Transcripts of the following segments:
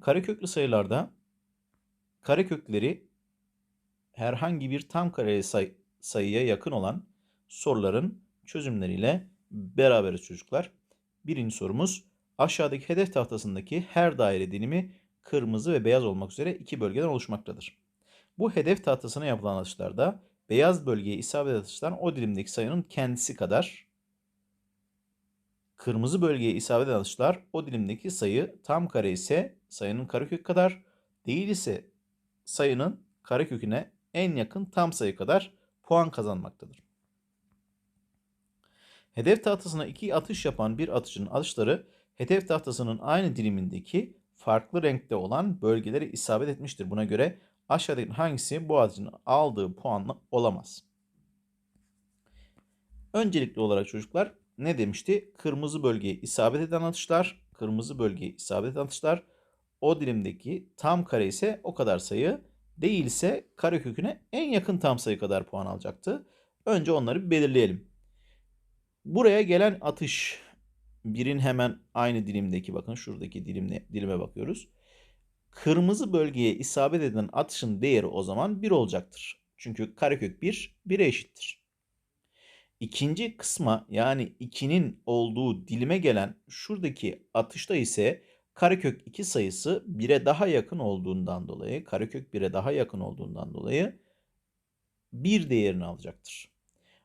Kareköklü sayılarda karekökleri herhangi bir tam kareli say- sayıya yakın olan soruların çözümleriyle beraberiz çocuklar. Birinci sorumuz aşağıdaki hedef tahtasındaki her daire dilimi kırmızı ve beyaz olmak üzere iki bölgeden oluşmaktadır. Bu hedef tahtasına yapılan atışlarda beyaz bölgeye isabet atışlar o dilimdeki sayının kendisi kadar kırmızı bölgeye isabet eden atışlar o dilimdeki sayı tam kare ise sayının karekök kadar değil ise sayının kareköküne en yakın tam sayı kadar puan kazanmaktadır. Hedef tahtasına iki atış yapan bir atıcının atışları hedef tahtasının aynı dilimindeki farklı renkte olan bölgelere isabet etmiştir. Buna göre aşağıdaki hangisi bu atıcının aldığı puanla olamaz? Öncelikli olarak çocuklar ne demişti? Kırmızı bölgeye isabet eden atışlar, kırmızı bölgeye isabet eden atışlar o dilimdeki tam kare ise o kadar sayı değilse kareköküne en yakın tam sayı kadar puan alacaktı. Önce onları bir belirleyelim. Buraya gelen atış birin hemen aynı dilimdeki bakın şuradaki dilimle, dilime bakıyoruz. Kırmızı bölgeye isabet eden atışın değeri o zaman 1 olacaktır. Çünkü karekök 1 1'e eşittir. İkinci kısma yani 2'nin olduğu dilime gelen şuradaki atışta ise karekök 2 sayısı 1'e daha yakın olduğundan dolayı karekök 1'e daha yakın olduğundan dolayı 1 değerini alacaktır.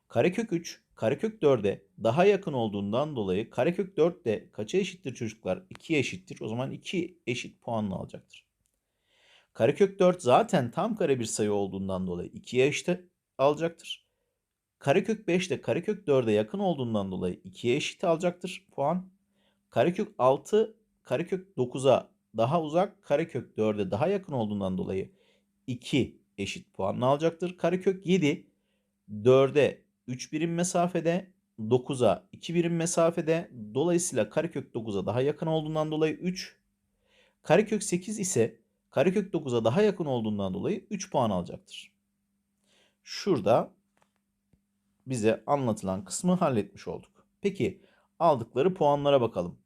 Karekök 3 karekök 4'e daha yakın olduğundan dolayı karekök 4 de kaça eşittir çocuklar? 2'ye eşittir. O zaman 2 eşit puanla alacaktır. Karekök 4 zaten tam kare bir sayı olduğundan dolayı 2'ye eşit alacaktır. Karekök 5 de karekök 4'e yakın olduğundan dolayı 2'ye eşit alacaktır puan. Karekök 6 karekök 9'a daha uzak, karekök 4'e daha yakın olduğundan dolayı 2 eşit puanla alacaktır. Karekök 7 4'e 3 birim mesafede, 9'a 2 birim mesafede. Dolayısıyla karekök 9'a daha yakın olduğundan dolayı 3. Karekök 8 ise karekök 9'a daha yakın olduğundan dolayı 3 puan alacaktır. Şurada bize anlatılan kısmı halletmiş olduk. Peki aldıkları puanlara bakalım.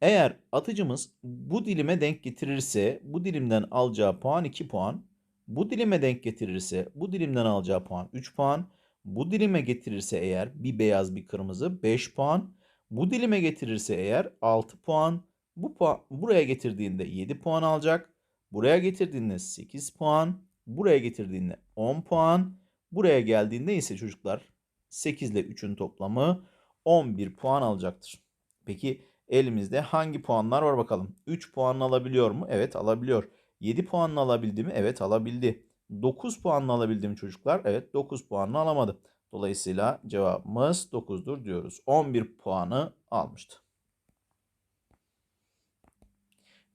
Eğer atıcımız bu dilime denk getirirse bu dilimden alacağı puan 2 puan. Bu dilime denk getirirse bu dilimden alacağı puan 3 puan. Bu dilime getirirse eğer bir beyaz bir kırmızı 5 puan. Bu dilime getirirse eğer 6 puan. Bu puan buraya getirdiğinde 7 puan alacak. Buraya getirdiğinde 8 puan. Buraya getirdiğinde 10 puan. Buraya geldiğinde ise çocuklar 8 ile 3'ün toplamı 11 puan alacaktır. Peki elimizde hangi puanlar var bakalım. 3 puan alabiliyor mu? Evet alabiliyor. 7 puanla alabildi mi? Evet alabildi. 9 puanla alabildi mi çocuklar? Evet 9 puanla alamadı. Dolayısıyla cevabımız 9'dur diyoruz. 11 puanı almıştı.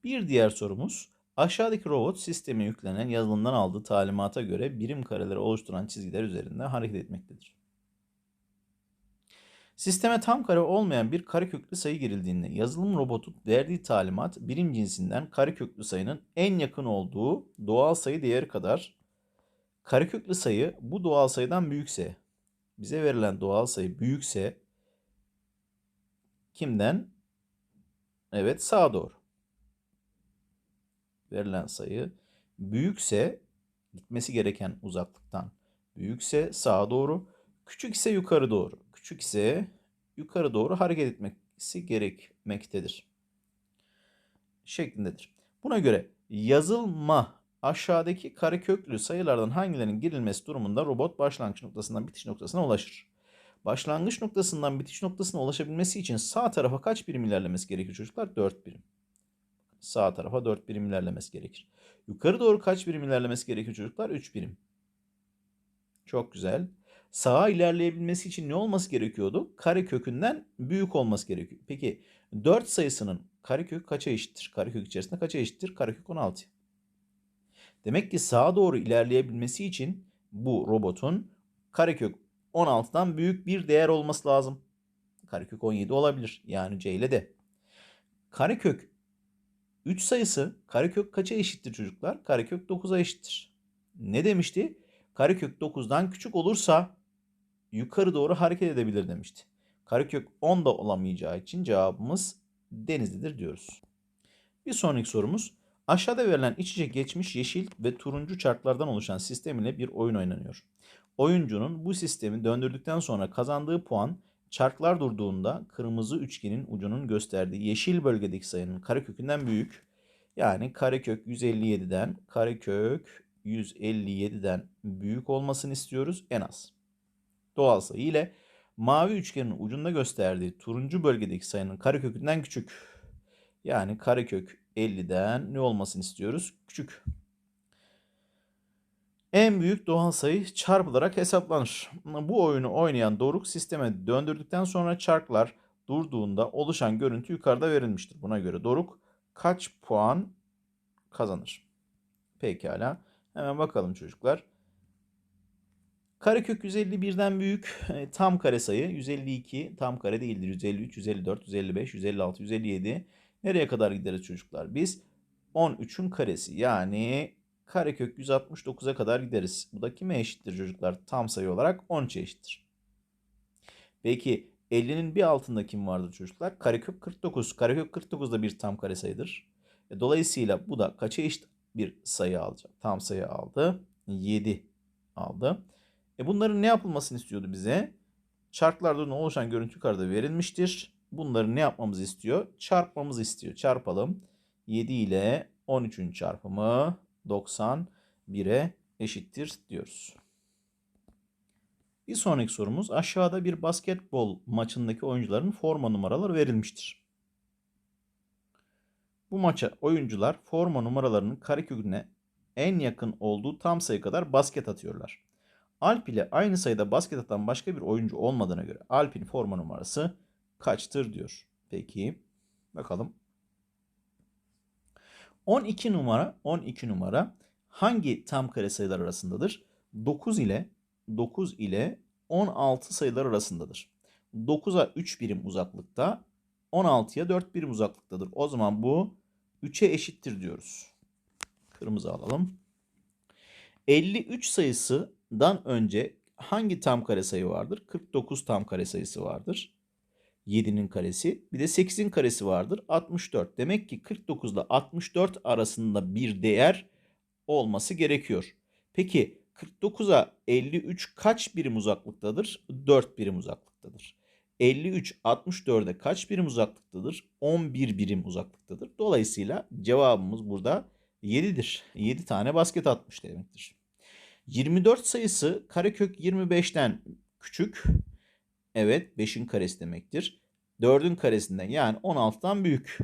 Bir diğer sorumuz. Aşağıdaki robot sisteme yüklenen yazılımdan aldığı talimata göre birim kareleri oluşturan çizgiler üzerinde hareket etmektedir. Sisteme tam kare olmayan bir kareköklü sayı girildiğinde yazılım robotu verdiği talimat birim cinsinden kareköklü sayının en yakın olduğu doğal sayı değeri kadar kareköklü sayı bu doğal sayıdan büyükse bize verilen doğal sayı büyükse kimden? Evet sağa doğru. Verilen sayı büyükse gitmesi gereken uzaklıktan büyükse sağa doğru, küçük ise yukarı doğru küçük ise yukarı doğru hareket etmesi gerekmektedir. Şeklindedir. Buna göre yazılma aşağıdaki kareköklü sayılardan hangilerinin girilmesi durumunda robot başlangıç noktasından bitiş noktasına ulaşır. Başlangıç noktasından bitiş noktasına ulaşabilmesi için sağ tarafa kaç birim ilerlemesi gerekir çocuklar? 4 birim. Sağ tarafa 4 birim ilerlemesi gerekir. Yukarı doğru kaç birim ilerlemesi gerekir çocuklar? 3 birim. Çok güzel sağa ilerleyebilmesi için ne olması gerekiyordu? Kare kökünden büyük olması gerekiyor. Peki 4 sayısının karekök kaça eşittir? Karekök içerisinde kaça eşittir? Karekök 16. Demek ki sağa doğru ilerleyebilmesi için bu robotun karekök 16'dan büyük bir değer olması lazım. Karekök 17 olabilir. Yani C ile de. Karekök 3 sayısı karekök kaça eşittir çocuklar? Karekök 9'a eşittir. Ne demişti? Karekök 9'dan küçük olursa yukarı doğru hareket edebilir demişti. Karekök 10 da olamayacağı için cevabımız Denizli'dir diyoruz. Bir sonraki sorumuz. Aşağıda verilen iç içe geçmiş yeşil ve turuncu çarklardan oluşan sistem ile bir oyun oynanıyor. Oyuncunun bu sistemi döndürdükten sonra kazandığı puan çarklar durduğunda kırmızı üçgenin ucunun gösterdiği yeşil bölgedeki sayının karekökünden büyük. Yani karekök 157'den karekök 157'den büyük olmasını istiyoruz en az. Doğal sayı ile mavi üçgenin ucunda gösterdiği turuncu bölgedeki sayının karekökünden küçük. Yani karekök 50'den ne olmasını istiyoruz? Küçük. En büyük doğal sayı çarpılarak hesaplanır. Bu oyunu oynayan Doruk sisteme döndürdükten sonra çarklar durduğunda oluşan görüntü yukarıda verilmiştir. Buna göre Doruk kaç puan kazanır? Pekala. Hemen bakalım çocuklar. Karekök 151'den büyük e, tam kare sayı 152 tam kare değildir. 153, 154, 155, 156, 157 nereye kadar gideriz çocuklar? Biz 13'ün karesi yani karekök 169'a kadar gideriz. Bu da kime eşittir çocuklar? Tam sayı olarak 13'e eşittir. Peki 50'nin bir altında kim vardır çocuklar? Karekök 49. Karekök 49 da bir tam kare sayıdır. E, dolayısıyla bu da kaça eşit bir sayı alacak? Tam sayı aldı. 7 aldı. E bunların ne yapılmasını istiyordu bize? Çarklardan oluşan görüntü yukarıda verilmiştir. Bunları ne yapmamızı istiyor? Çarpmamızı istiyor. Çarpalım. 7 ile 13'ün çarpımı 91'e eşittir diyoruz. Bir sonraki sorumuz aşağıda bir basketbol maçındaki oyuncuların forma numaraları verilmiştir. Bu maça oyuncular forma numaralarının kareköküne en yakın olduğu tam sayı kadar basket atıyorlar. Alp ile aynı sayıda basket atan başka bir oyuncu olmadığına göre Alp'in forma numarası kaçtır diyor. Peki bakalım. 12 numara 12 numara hangi tam kare sayılar arasındadır? 9 ile 9 ile 16 sayılar arasındadır. 9'a 3 birim uzaklıkta 16'ya 4 birim uzaklıktadır. O zaman bu 3'e eşittir diyoruz. Kırmızı alalım. 53 sayısından önce hangi tam kare sayı vardır? 49 tam kare sayısı vardır. 7'nin karesi. Bir de 8'in karesi vardır. 64. Demek ki 49 ile 64 arasında bir değer olması gerekiyor. Peki 49'a 53 kaç birim uzaklıktadır? 4 birim uzaklıktadır. 53 64'e kaç birim uzaklıktadır? 11 birim uzaklıktadır. Dolayısıyla cevabımız burada 7'dir. 7 tane basket atmış demektir. 24 sayısı karekök 25'ten küçük. Evet 5'in karesi demektir. 4'ün karesinden yani 16'dan büyük.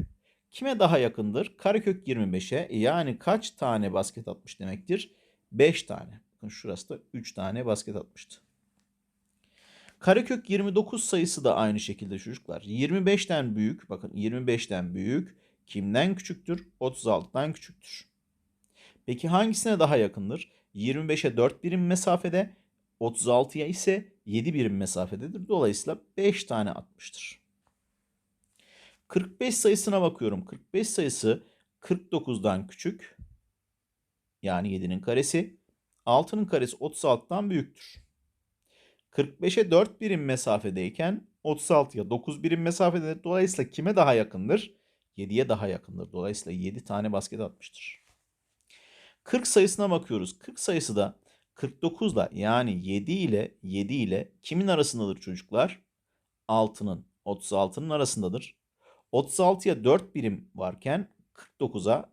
Kime daha yakındır? Karekök 25'e yani kaç tane basket atmış demektir? 5 tane. Bakın şurası da 3 tane basket atmıştı. Karekök 29 sayısı da aynı şekilde çocuklar. 25'ten büyük, bakın 25'ten büyük. Kimden küçüktür? 36'dan küçüktür. Peki hangisine daha yakındır? 25'e 4 birim mesafede, 36'ya ise 7 birim mesafededir. Dolayısıyla 5 tane atmıştır. 45 sayısına bakıyorum. 45 sayısı 49'dan küçük. Yani 7'nin karesi. 6'nın karesi 36'dan büyüktür. 45'e 4 birim mesafedeyken 36'ya 9 birim mesafede. Dolayısıyla kime daha yakındır? 7'ye daha yakındır. Dolayısıyla 7 tane basket atmıştır. 40 sayısına bakıyoruz. 40 sayısı da 49 ile yani 7 ile 7 ile kimin arasındadır çocuklar? 6'nın 36'nın arasındadır. 36'ya 4 birim varken 49'a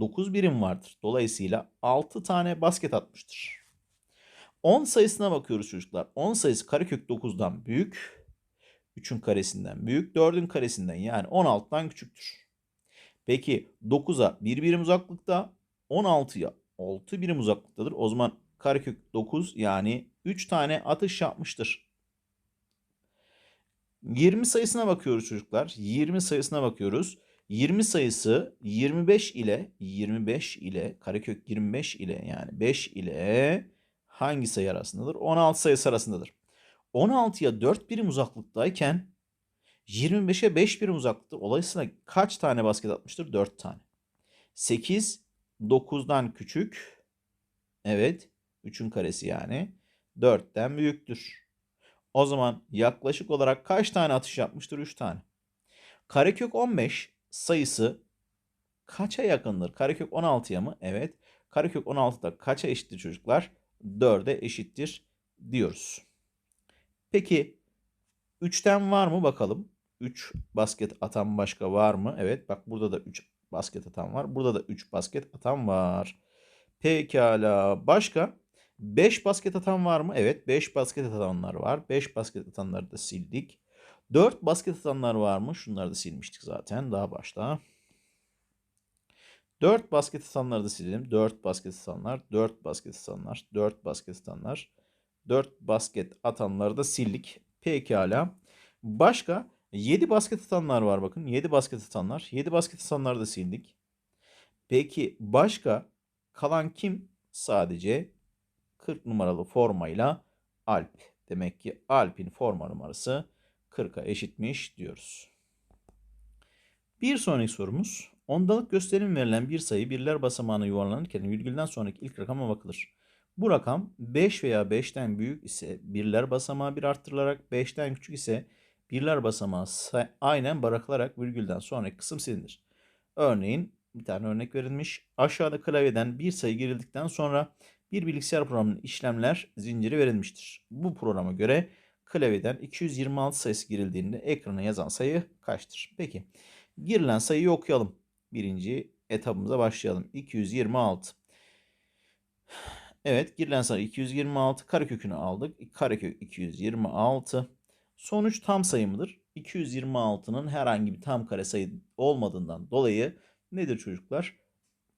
9 birim vardır. Dolayısıyla 6 tane basket atmıştır. 10 sayısına bakıyoruz çocuklar. 10 sayısı karekök 9'dan büyük. 3'ün karesinden büyük. 4'ün karesinden yani 16'dan küçüktür. Peki 9'a 1 birim uzaklıkta. 16'ya 6 birim uzaklıktadır. O zaman karekök 9 yani 3 tane atış yapmıştır. 20 sayısına bakıyoruz çocuklar. 20 sayısına bakıyoruz. 20 sayısı 25 ile 25 ile karekök 25 ile yani 5 ile hangi sayı arasındadır? 16 sayısı arasındadır. 16'ya 4 birim uzaklıktayken 25'e 5 birim uzaklıkta. Dolayısıyla kaç tane basket atmıştır? 4 tane. 8 9'dan küçük. Evet. 3'ün karesi yani. 4'ten büyüktür. O zaman yaklaşık olarak kaç tane atış yapmıştır? 3 tane. Karekök 15 sayısı kaça yakındır? Karekök 16'ya mı? Evet. Karekök 16 da kaça eşittir çocuklar? 4'e eşittir diyoruz. Peki 3'ten var mı bakalım. 3 basket atan başka var mı? Evet bak burada da 3 basket atan var. Burada da 3 basket atan var. Pekala başka? 5 basket atan var mı? Evet 5 basket atanlar var. 5 basket atanları da sildik. 4 basket atanlar var mı? Şunları da silmiştik zaten daha başta. 4 basket atanları da silelim. 4 basket atanlar, 4 basket atanlar, 4 basket atanlar. 4 basket atanları da sildik. Pekala. Başka 7 basket atanlar var bakın. 7 basket atanlar. 7 basket atanları da sildik. Peki başka kalan kim? Sadece 40 numaralı formayla Alp. Demek ki Alp'in forma numarası 40'a eşitmiş diyoruz. Bir sonraki sorumuz. Ondalık gösterim verilen bir sayı birler basamağına yuvarlanırken virgülden sonraki ilk rakama bakılır. Bu rakam 5 veya 5'ten büyük ise birler basamağı bir arttırılarak 5'ten küçük ise birler basamağı aynen bırakılarak virgülden sonraki kısım silinir. Örneğin bir tane örnek verilmiş. Aşağıda klavyeden bir sayı girildikten sonra bir bilgisayar programının işlemler zinciri verilmiştir. Bu programa göre klavyeden 226 sayısı girildiğinde ekrana yazan sayı kaçtır? Peki girilen sayıyı okuyalım. Birinci etapımıza başlayalım. 226. Evet girilen sayı 226. Karekökünü aldık. Karekök 226. Sonuç tam sayı mıdır? 226'nın herhangi bir tam kare sayı olmadığından dolayı nedir çocuklar?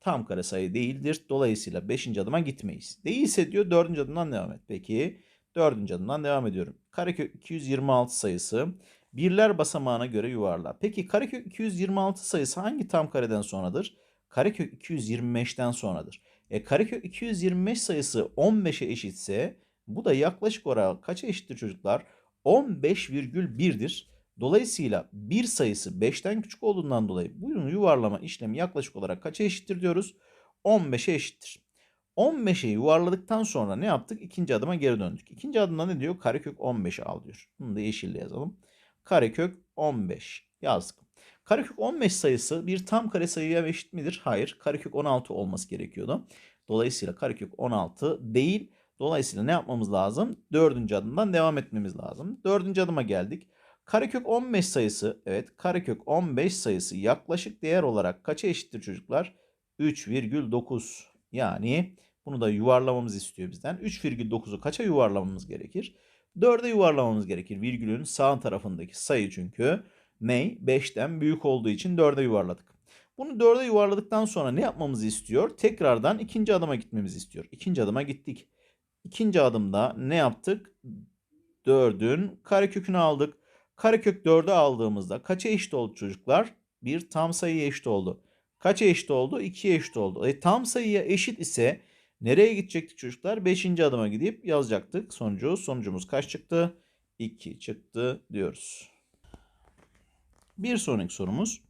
Tam kare sayı değildir. Dolayısıyla 5. adıma gitmeyiz. Değilse diyor 4. adımdan devam et. Peki 4. adımdan devam ediyorum. Karekök 226 sayısı birler basamağına göre yuvarla. Peki karekök 226 sayısı hangi tam kareden sonradır? Karekök 225'ten sonradır. E karekök 225 sayısı 15'e eşitse bu da yaklaşık olarak kaça eşittir çocuklar? 15,1'dir. Dolayısıyla bir sayısı 5'ten küçük olduğundan dolayı bunun yuvarlama işlemi yaklaşık olarak kaça eşittir diyoruz? 15'e eşittir. 15'e yuvarladıktan sonra ne yaptık? İkinci adıma geri döndük. İkinci adımda ne diyor? Karekök 15'i al diyor. Bunu da yeşille yazalım. Karekök 15 yazdık. Karekök 15 sayısı bir tam kare sayıya eşit midir? Hayır. Karekök 16 olması gerekiyordu. Dolayısıyla karekök 16 değil. Dolayısıyla ne yapmamız lazım? Dördüncü adımdan devam etmemiz lazım. Dördüncü adıma geldik. Karekök 15 sayısı, evet karekök 15 sayısı yaklaşık değer olarak kaça eşittir çocuklar? 3,9. Yani bunu da yuvarlamamız istiyor bizden. 3,9'u kaça yuvarlamamız gerekir? 4'e yuvarlamamız gerekir. Virgülün sağ tarafındaki sayı çünkü ney? 5'ten büyük olduğu için 4'e yuvarladık. Bunu 4'e yuvarladıktan sonra ne yapmamızı istiyor? Tekrardan ikinci adıma gitmemizi istiyor. İkinci adıma gittik. İkinci adımda ne yaptık? 4'ün karekökünü aldık. Karekök 4'ü aldığımızda kaça eşit oldu çocuklar? Bir tam sayıya eşit oldu. Kaça eşit oldu? 2'ye eşit oldu. E, tam sayıya eşit ise nereye gidecektik çocuklar? 5. adıma gidip yazacaktık sonucu. Sonucumuz kaç çıktı? 2 çıktı diyoruz. Bir sonraki sorumuz.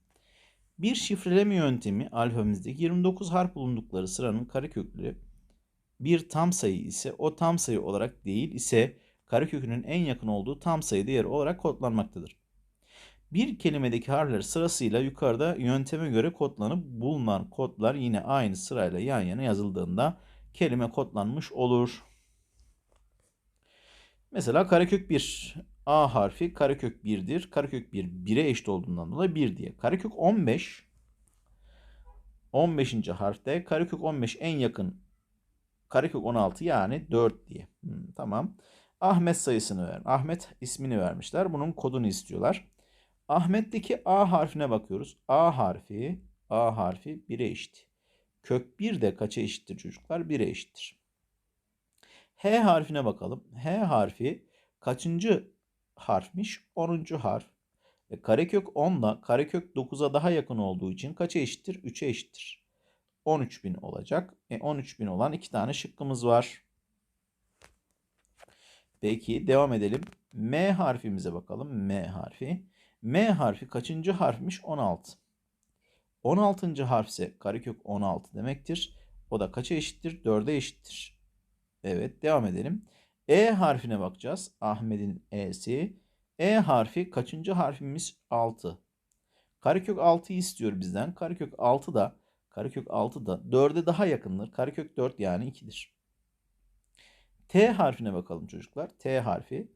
Bir şifreleme yöntemi alfabemizdeki 29 harf bulundukları sıranın karekökleri bir tam sayı ise o tam sayı olarak değil ise karekökünün en yakın olduğu tam sayı değeri olarak kodlanmaktadır. Bir kelimedeki harfler sırasıyla yukarıda yönteme göre kodlanıp bulunan kodlar yine aynı sırayla yan yana yazıldığında kelime kodlanmış olur. Mesela karekök 1 A harfi karekök 1'dir. Karekök 1 1'e eşit olduğundan dolayı 1 diye. Karekök 15 15. harfte karekök 15 en yakın karekök 16 yani 4 diye. Hmm, tamam. Ahmet sayısını ver. Ahmet ismini vermişler. Bunun kodunu istiyorlar. Ahmet'teki A harfine bakıyoruz. A harfi A harfi 1'e eşit. Kök 1 de kaça eşittir çocuklar? 1'e eşittir. H harfine bakalım. H harfi kaçıncı harfmiş? 10. harf. E, karekök 10 da karekök 9'a daha yakın olduğu için kaça eşittir? 3'e eşittir. 13.000 olacak. E, 13.000 olan iki tane şıkkımız var. Peki devam edelim. M harfimize bakalım. M harfi. M harfi kaçıncı harfmiş? 16. 16. harf ise karekök 16 demektir. O da kaça eşittir? 4'e eşittir. Evet devam edelim. E harfine bakacağız. Ahmet'in E'si. E harfi kaçıncı harfimiz? 6. Karekök 6'yı istiyor bizden. Karekök 6 da karekök 6 da 4'e daha yakındır. Karekök 4 yani 2'dir. T harfine bakalım çocuklar. T harfi.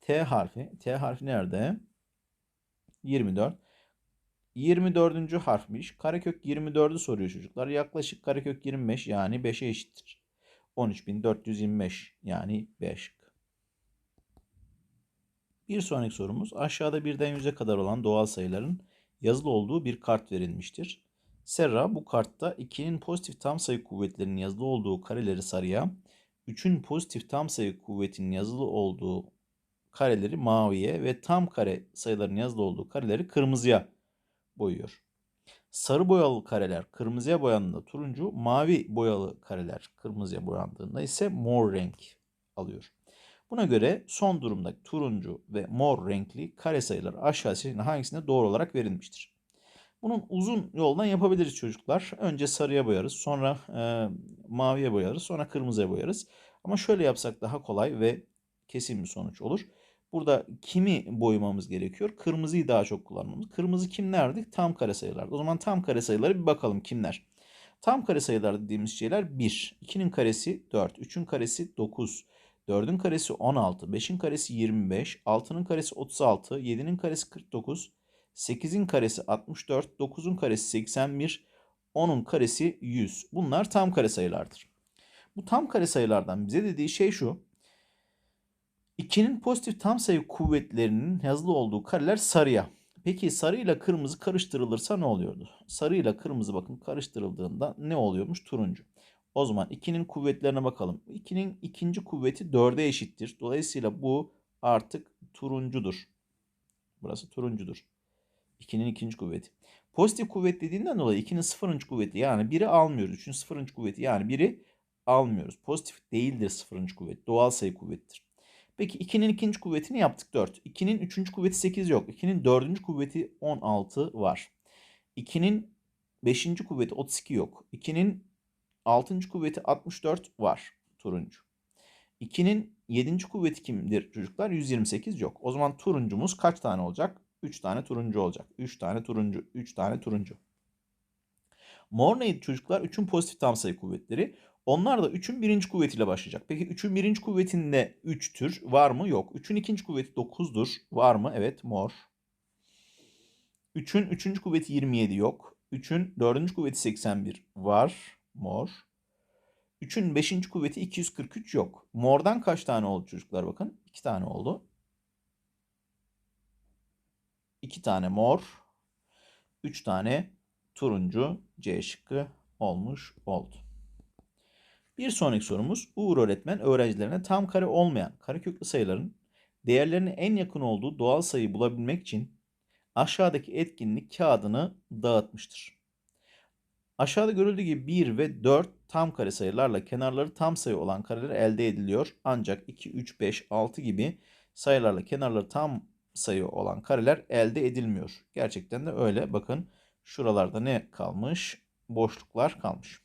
T harfi. T harfi nerede? 24. 24. harfmiş. Karekök 24'ü soruyor çocuklar. Yaklaşık karekök 25 yani 5'e eşittir. 13.425 yani 5. Bir sonraki sorumuz aşağıda birden yüze kadar olan doğal sayıların yazılı olduğu bir kart verilmiştir. Serra bu kartta 2'nin pozitif tam sayı kuvvetlerinin yazılı olduğu kareleri sarıya, 3'ün pozitif tam sayı kuvvetinin yazılı olduğu kareleri maviye ve tam kare sayıların yazılı olduğu kareleri kırmızıya boyuyor. Sarı boyalı kareler kırmızıya boyandığında turuncu, mavi boyalı kareler kırmızıya boyandığında ise mor renk alıyor. Buna göre son durumdaki turuncu ve mor renkli kare sayılar aşağı hangisinde doğru olarak verilmiştir? Bunun uzun yoldan yapabiliriz çocuklar. Önce sarıya boyarız, sonra e, maviye boyarız, sonra kırmızıya boyarız. Ama şöyle yapsak daha kolay ve kesin bir sonuç olur. Burada kimi boyamamız gerekiyor? Kırmızıyı daha çok kullanmamız. Kırmızı kimlerdi? Tam kare sayılardı. O zaman tam kare sayıları bir bakalım kimler? Tam kare sayılar dediğimiz şeyler 1. 2'nin karesi 4. 3'ün karesi 9. 4'ün karesi 16. 5'in karesi 25. 6'nın karesi 36. 7'nin karesi 49. 8'in karesi 64. 9'un karesi 81. 10'un karesi 100. Bunlar tam kare sayılardır. Bu tam kare sayılardan bize dediği şey şu. 2'nin pozitif tam sayı kuvvetlerinin yazılı olduğu kareler sarıya. Peki sarı ile kırmızı karıştırılırsa ne oluyordu? Sarı ile kırmızı bakın karıştırıldığında ne oluyormuş? Turuncu. O zaman 2'nin kuvvetlerine bakalım. 2'nin ikinci kuvveti 4'e eşittir. Dolayısıyla bu artık turuncudur. Burası turuncudur. 2'nin ikinci kuvveti. Pozitif kuvvet dediğinden dolayı 2'nin sıfırıncı kuvveti yani 1'i almıyoruz. 3'ün sıfırıncı kuvveti yani 1'i almıyoruz. Pozitif değildir sıfırıncı kuvvet. Doğal sayı kuvvettir. Peki 2'nin ikinci kuvvetini yaptık 4. 2'nin üçüncü kuvveti 8 yok. 2'nin dördüncü kuvveti 16 var. 2'nin beşinci kuvveti 32 yok. 2'nin altıncı kuvveti 64 var. Turuncu. 2'nin yedinci kuvveti kimdir çocuklar? 128 yok. O zaman turuncumuz kaç tane olacak? 3 tane turuncu olacak. 3 tane turuncu. 3 tane turuncu. Mor neydi çocuklar? 3'ün pozitif tam sayı kuvvetleri. Onlar da 3'ün birinci kuvvetiyle başlayacak. Peki 3'ün birinci kuvvetinde 3'tür. Var mı? Yok. 3'ün ikinci kuvveti 9'dur. Var mı? Evet mor. 3'ün üçüncü kuvveti 27 yok. 3'ün dördüncü kuvveti 81 var. Mor. 3'ün beşinci kuvveti 243 yok. Mordan kaç tane oldu çocuklar bakın. 2 tane oldu. 2 tane mor. 3 tane turuncu C şıkkı olmuş oldu. Bir sonraki sorumuz Uğur öğretmen öğrencilerine tam kare olmayan kareköklü sayıların değerlerine en yakın olduğu doğal sayıyı bulabilmek için aşağıdaki etkinlik kağıdını dağıtmıştır. Aşağıda görüldüğü gibi 1 ve 4 tam kare sayılarla kenarları tam sayı olan kareler elde ediliyor. Ancak 2, 3, 5, 6 gibi sayılarla kenarları tam sayı olan kareler elde edilmiyor. Gerçekten de öyle. Bakın şuralarda ne kalmış? Boşluklar kalmış.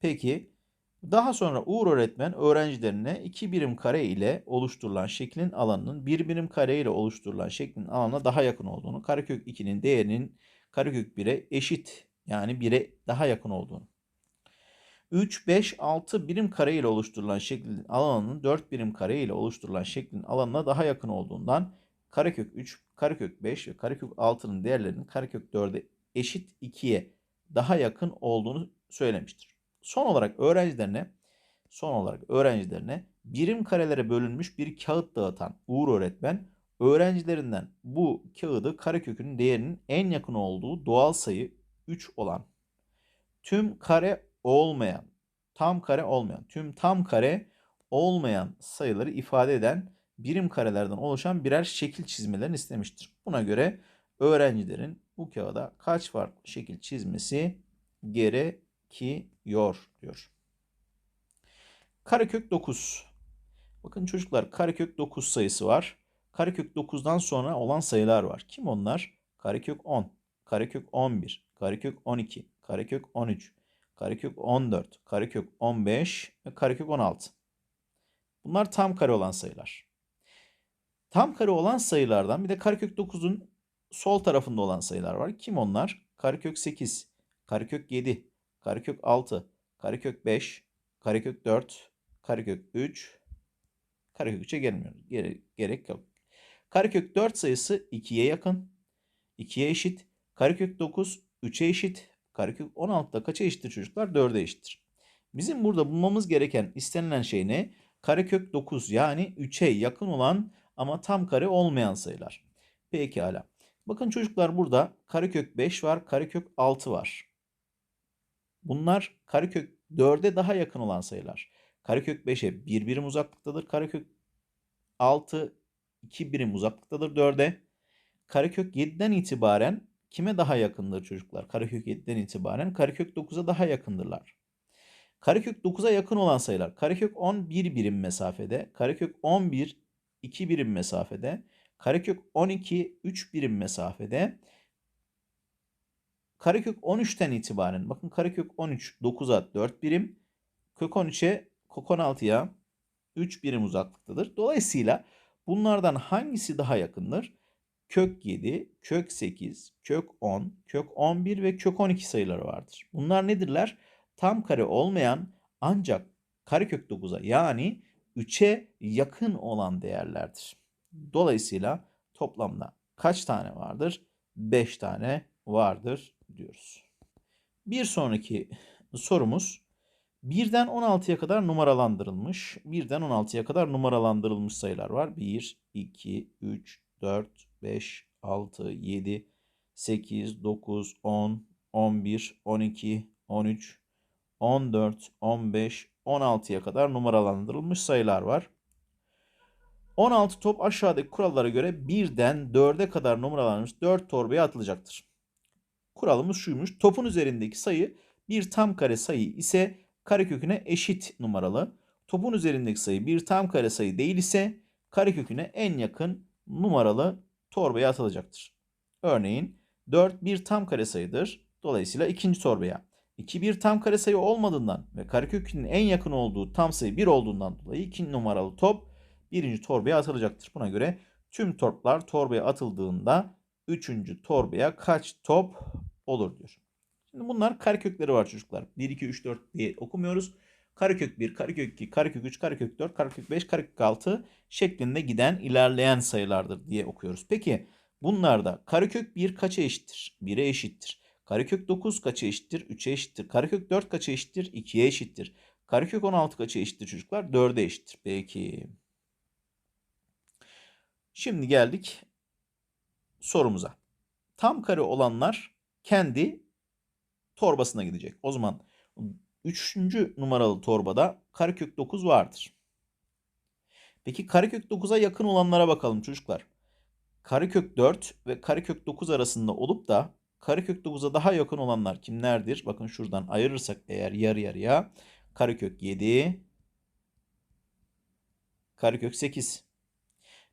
Peki daha sonra Uğur öğretmen öğrencilerine 2 birim kare ile oluşturulan şeklin alanının 1 birim kare ile oluşturulan şeklin alanına daha yakın olduğunu, karekök 2'nin değerinin karekök 1'e eşit yani 1'e daha yakın olduğunu. 3, 5, 6 birim kare ile oluşturulan şeklin alanının 4 birim kare ile oluşturulan şeklin alanına daha yakın olduğundan karekök 3, karekök 5 ve karekök 6'nın değerlerinin karekök 4'e eşit 2'ye daha yakın olduğunu söylemiştir. Son olarak öğrencilerine son olarak öğrencilerine birim karelere bölünmüş bir kağıt dağıtan Uğur öğretmen öğrencilerinden bu kağıdı karekökünün değerinin en yakın olduğu doğal sayı 3 olan tüm kare olmayan tam kare olmayan tüm tam kare olmayan sayıları ifade eden birim karelerden oluşan birer şekil çizmelerini istemiştir. Buna göre öğrencilerin bu kağıda kaç farklı şekil çizmesi gerekiyor diyor. Karekök 9. Bakın çocuklar karekök 9 sayısı var. Karekök 9'dan sonra olan sayılar var. Kim onlar? Karekök 10, karekök 11, karekök 12, karekök 13, karekök 14, karekök 15 ve karekök 16. Bunlar tam kare olan sayılar. Tam kare olan sayılardan bir de karekök 9'un sol tarafında olan sayılar var. Kim onlar? Karekök 8, karekök 7, karekök 6, karekök 5, karekök 4, karekök 3, karekök 3'e gelmiyoruz. Gere- gerek yok. Karekök 4 sayısı 2'ye yakın. 2'ye eşit. Karekök 9 3'e eşit. Karekök 16 da kaça eşittir çocuklar? 4'e eşittir. Bizim burada bulmamız gereken istenilen şey ne? Karekök 9 yani 3'e yakın olan ama tam kare olmayan sayılar. Pekala. Bakın çocuklar burada karekök 5 var, karekök 6 var. Bunlar karekök 4'e daha yakın olan sayılar. Karekök 5'e 1 birim uzaklıktadır. Karekök 6 2 birim uzaklıktadır 4'e. Karekök 7'den itibaren kime daha yakındır çocuklar? Karekök 7'den itibaren karekök 9'a daha yakındırlar. Karekök 9'a yakın olan sayılar. Karekök 10 1 birim mesafede. Karekök 11 2 birim mesafede. Karekök 12 3 birim mesafede. Karekök 13'ten itibaren bakın karekök 13 9'a 4 birim. Kök 13'e kök 16'ya 3 birim uzaklıktadır. Dolayısıyla bunlardan hangisi daha yakındır? Kök 7, kök 8, kök 10, kök 11 ve kök 12 sayıları vardır. Bunlar nedirler? Tam kare olmayan ancak karekök 9'a yani 3'e yakın olan değerlerdir. Dolayısıyla toplamda kaç tane vardır? 5 tane vardır diyoruz. Bir sonraki sorumuz 1'den 16'ya kadar numaralandırılmış. 1'den 16'ya kadar numaralandırılmış sayılar var. 1, 2, 3, 4, 5, 6, 7, 8, 9, 10, 11, 12, 13, 14, 15, 16'ya kadar numaralandırılmış sayılar var. 16 top aşağıdaki kurallara göre 1'den 4'e kadar numaralanmış 4 torbaya atılacaktır. Kuralımız şuymuş. Topun üzerindeki sayı bir tam kare sayı ise kareköküne eşit numaralı. Topun üzerindeki sayı bir tam kare sayı değil ise kareköküne en yakın numaralı torbaya atılacaktır. Örneğin 4 bir tam kare sayıdır. Dolayısıyla ikinci torbaya. 2 bir tam kare sayı olmadığından ve karekökünün en yakın olduğu tam sayı 1 olduğundan dolayı 2 numaralı top birinci torbaya atılacaktır. Buna göre tüm toplar torbaya atıldığında üçüncü torbaya kaç top olur diyor. Şimdi bunlar karekökleri var çocuklar. 1, 2, 3, 4 diye okumuyoruz. Karekök 1, karekök 2, karekök 3, karekök 4, karekök 5, karekök 6 şeklinde giden ilerleyen sayılardır diye okuyoruz. Peki bunlarda karekök 1 kaça eşittir? 1'e eşittir. Karekök 9 kaça eşittir? 3'e eşittir. Karekök 4 kaça eşittir? 2'ye eşittir. Karekök 16 kaça eşittir çocuklar? 4'e eşittir. Peki. Şimdi geldik sorumuza. Tam kare olanlar kendi torbasına gidecek. O zaman 3. numaralı torbada karekök 9 vardır. Peki karekök 9'a yakın olanlara bakalım çocuklar. Karekök 4 ve karekök 9 arasında olup da karekök 9'a daha yakın olanlar kimlerdir? Bakın şuradan ayırırsak eğer yarı yarıya karekök 7, karekök 8.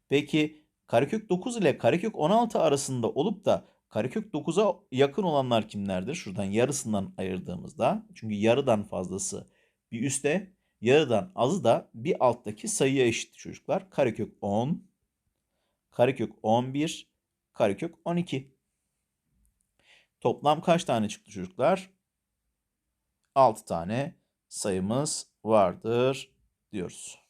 Peki karekök 9 ile karekök 16 arasında olup da karekök 9'a yakın olanlar kimlerdir? Şuradan yarısından ayırdığımızda. Çünkü yarıdan fazlası bir üstte, yarıdan azı da bir alttaki sayıya eşit çocuklar. Karekök 10, karekök 11, karekök 12. Toplam kaç tane çıktı çocuklar? 6 tane sayımız vardır diyoruz.